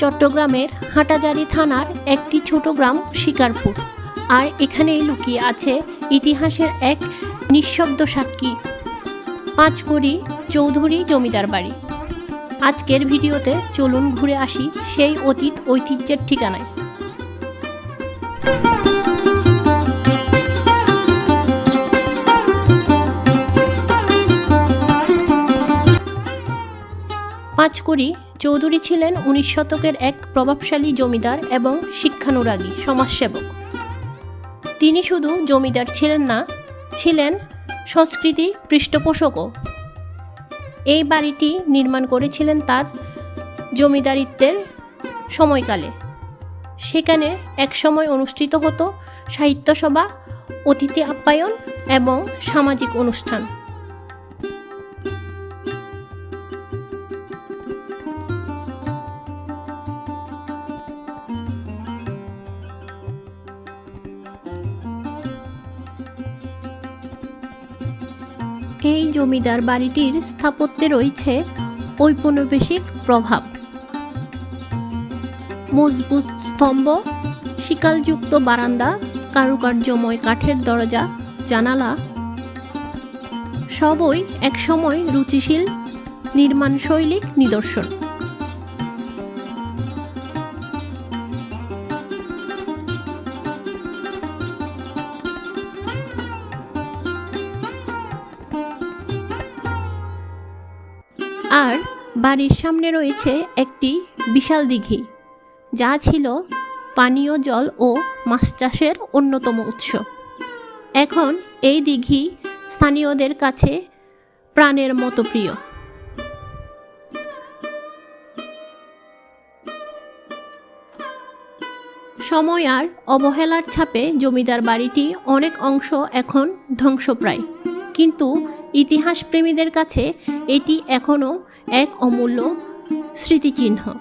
চট্টগ্রামের হাটাজারি থানার একটি ছোট গ্রাম শিকারপুর। আর এখানেই লুকিয়ে আছে ইতিহাসের এক নিঃশব্দ সাক্ষী পাঁচকড়ি চৌধুরী জমিদার বাড়ি। আজকের ভিডিওতে চলুন ঘুরে আসি সেই অতীত ঐতিহ্যের ঠিকানায়। পাঁচকড়ি চৌধুরী ছিলেন উনিশ শতকের এক প্রভাবশালী জমিদার এবং শিক্ষানুরাগী সমাজসেবক। তিনি শুধু জমিদার ছিলেন না, ছিলেন সংস্কৃতি পৃষ্ঠপোষকও। এই বাড়িটি নির্মাণ করেছিলেন তার জমিদারিত্বের সময়কালে। সেখানে একসময় অনুষ্ঠিত হতো সাহিত্য সভা, অতিথি আপ্যায়ন এবং সামাজিক অনুষ্ঠান। এই জমিদার বাড়িটির স্থাপত্যে রয়েছে ঔপনিবেশিক প্রভাব। মজবুত স্তম্ভ, শিকালযুক্ত বারান্দা, কারুকার্যময় কাঠের দরজা, জানালা সবই একসময় রুচিশীল, নির্মাণশৈলিক নিদর্শন। আর বাড়ির সামনে রয়েছে একটি বিশাল দিঘি, যা ছিল পানীয় জল ও মাছ চাষের অন্যতম উৎস। এখন এই দিঘি স্থানীয়দের কাছে প্রাণের মতো প্রিয়। সময় আর অবহেলার ছাপে জমিদার বাড়িটি অনেক অংশ এখন ধ্বংসপ্রায়। কিন্তু ইতিহাস প্রেমীদের কাছে এটি এখনও এক অমূল্য স্মৃতিচিহ্ন।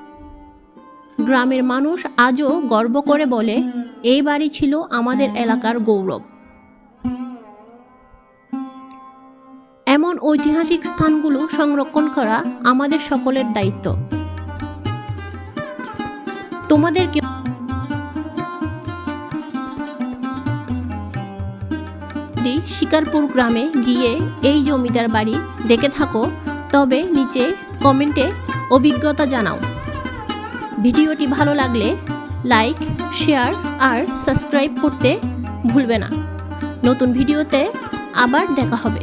গ্রামের মানুষ আজও গর্ব করে বলে এই বাড়ি ছিল আমাদের এলাকার গৌরব। এমন ঐতিহাসিক স্থানগুলো সংরক্ষণ করা আমাদের সকলের দায়িত্ব। তোমাদেরকে যদি শিকারপুর গ্রামে গিয়ে এই জমিদার বাড়ি দেখে থাকো, তবে নিচে কমেন্টে অভিজ্ঞতা জানাও। ভিডিওটি ভালো লাগলে লাইক, শেয়ার আর সাবস্ক্রাইব করতে ভুলবে না। নতুন ভিডিওতে আবার দেখা হবে।